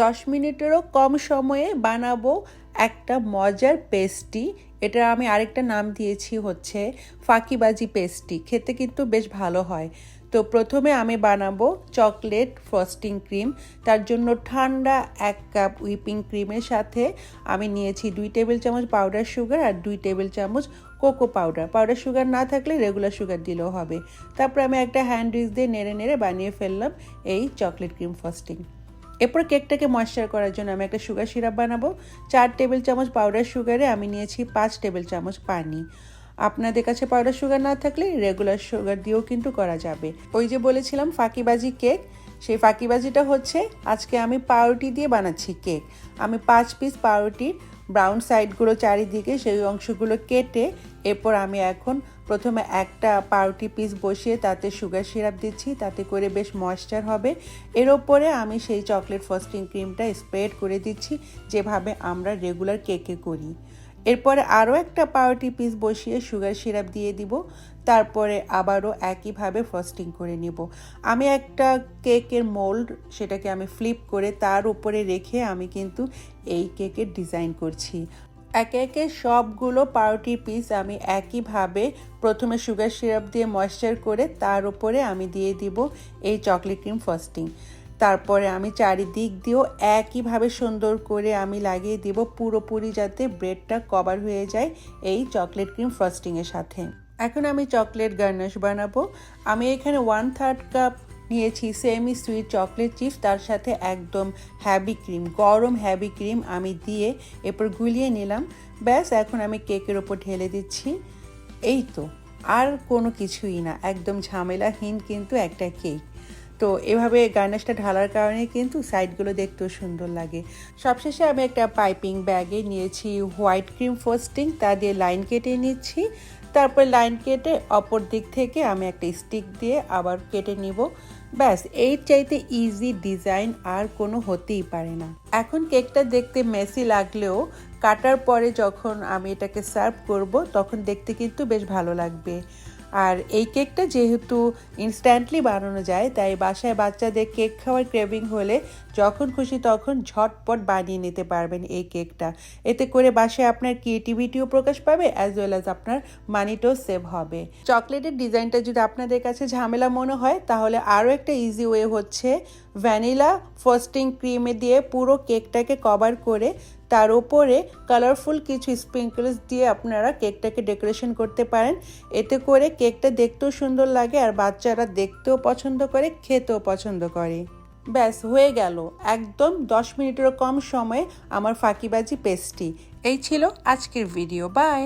দশ মিনিটেরও কম সময়ে বানাবো একটা মজার পেস্টি। এটা আমি আরেকটা নাম দিয়েছি হচ্ছে ফাঁকিবাজি পেস্টি। খেতে কিন্তু বেশ ভালো হয়। তো প্রথমে আমি বানাবো চকলেট ফ্রস্টিং ক্রিম। তার জন্য ঠান্ডা এক কাপ হুইপিং ক্রিমের সাথে আমি নিয়েছি দুই টেবিল চামচ পাউডার সুগার আর দুই টেবিল চামচ কোকো পাউডার। পাউডার সুগার না থাকলে রেগুলার সুগার দিলেও হবে। তারপর আমি একটা হ্যান্ড উইচ দিয়ে নেড়ে নেড়ে বানিয়ে ফেললাম এই চকলেট ক্রিম ফ্রস্টিং। এরপর কেকটাকে ময়েশ্চার করার জন্য আমি একটা সুগার সিরাপ বানাবো। চার টেবিল চামচ পাউডার সুগারে আমি নিয়েছি পাঁচ টেবিল চামচ পানি। আপনাদের কাছে পাউডার সুগার না থাকলে রেগুলার সুগার দিয়েও কিন্তু করা যাবে। ওই যে বলেছিলাম, ফাঁকিবাজি কেক, সেই ফাঁকিবাজিটা হচ্ছে আজকে আমি পাউরুটি দিয়ে বানাচ্ছি কেক। আমি পাঁচ পিস পাউরুটির ব্রাউন সাইডগুলো চারিদিকে সেই অংশগুলো কেটে এরপর আমি এখন প্রথমে একটা পাউরুটি পিস বসিয়ে তাতে সুগার সিরাপ দিচ্ছি, তাতে করে বেশ ময়েশ্চার হবে। এর ওপরে আমি সেই চকলেট ফ্রস্টিং ক্রিমটা স্প্রেড করে দিচ্ছি, যেভাবে আমরা রেগুলার কেকে করি। এরপরে আরও একটা পাউরুটি পিস বসিয়ে সুগার সিরাপ দিয়ে দিব, তারপরে আবারও একইভাবে ফ্রস্টিং করে নিব। আমি একটা কেকের মোল্ড সেটাকে আমি ফ্লিপ করে তার উপরে রেখে আমি কিন্তু এই কেকের ডিজাইন করছি। একে একে সবগুলো পাউরুটি পিস আমি একইভাবে প্রথমে সুগার সিরাপ দিয়ে ময়েশ্চার করে তার উপরে আমি দিয়ে দিব এই চকলেট ক্রিম ফ্রস্টিং তারপরে আমি চারিদিক দিয়েও একইভাবে সুন্দর করে আমি লাগিয়ে দিব পুরোপুরি যাতে ব্রেডটা কভার হয়ে যায় এই চকলেট ক্রিম ফ্রস্টিংয়ের সাথে। এখন আমি চকলেট গার্নিশ বানাবো। আমি এখানে ওয়ান থার্ড কাপ নিয়েছি সেমি সুইট চকলেট চিপস তার সাথে একদম হ্যাবি ক্রিম গরম হ্যাবি ক্রিম আমি দিয়ে এরপর গুলিয়ে নিলাম। ব্যাস, এখন আমি কেকের ওপর ঢেলে দিচ্ছি। এই তো, আর কোনো কিছুই না, একদম ঝামেলাহীন কিন্তু একটা কেক তো এভাবে গার্নিশটা ঢালার কারণে কিন্তু সাইডগুলো দেখতেও সুন্দর লাগে। সবশেষে আমি একটা পাইপিং ব্যাগে নিয়েছি হোয়াইট ক্রিম ফোস্টিং তা দিয়ে লাইন কেটে নিচ্ছি। তারপর লাইন কেটে অপর দিক থেকে আমি একটা স্টিক দিয়ে আবার কেটে নিব। ব্যাস, এর চাইতে ইজি ডিজাইন আর কোনো হতেই পারে না। এখন কেকটা দেখতে মেসি লাগলেও কাটার পরে যখন আমি এটাকে সার্ভ করব, তখন দেখতে কিন্তু বেশ ভালো লাগবে। আর এই কেকটা যেহেতু ইনস্ট্যান্টলি বানানো যায়, তাই বাসায় বাচ্চাদের কেক খাওয়ার ক্রেভিং হলে যখন খুশি তখন ঝটপট বানিয়ে নিতে পারবেন এই কেকটা। এতে করে বাসায় আপনার ক্রিয়েটিভিটিও প্রকাশ পাবে অ্যাজ ওয়েল অ্যাজ আপনার মানিটাও সেভ হবে। চকলেটের ডিজাইনটা যদি আপনাদের কাছে ঝামেলা মনে হয়, তাহলে আরও একটা ইজি ওয়ে হচ্ছে ভ্যানিলা ফ্রস্টিং ক্রিমে দিয়ে পুরো কেকটাকে কভার করে তার উপরে কালারফুল কিছু স্প্রিঙ্কলস দিয়ে আপনারা কেকটাকে ডেকোরেশন করতে পারেন। এতে করে কেকটা দেখতেও সুন্দর লাগে আর বাচ্চারা দেখতেও পছন্দ করে, খেতেও পছন্দ করে। ব্যাস, হয়ে গেল। একদম দশ মিনিটেরও কম সময়ে আমার ফাঁকিবাজি পেস্টি এই ছিল আজকের ভিডিও বাই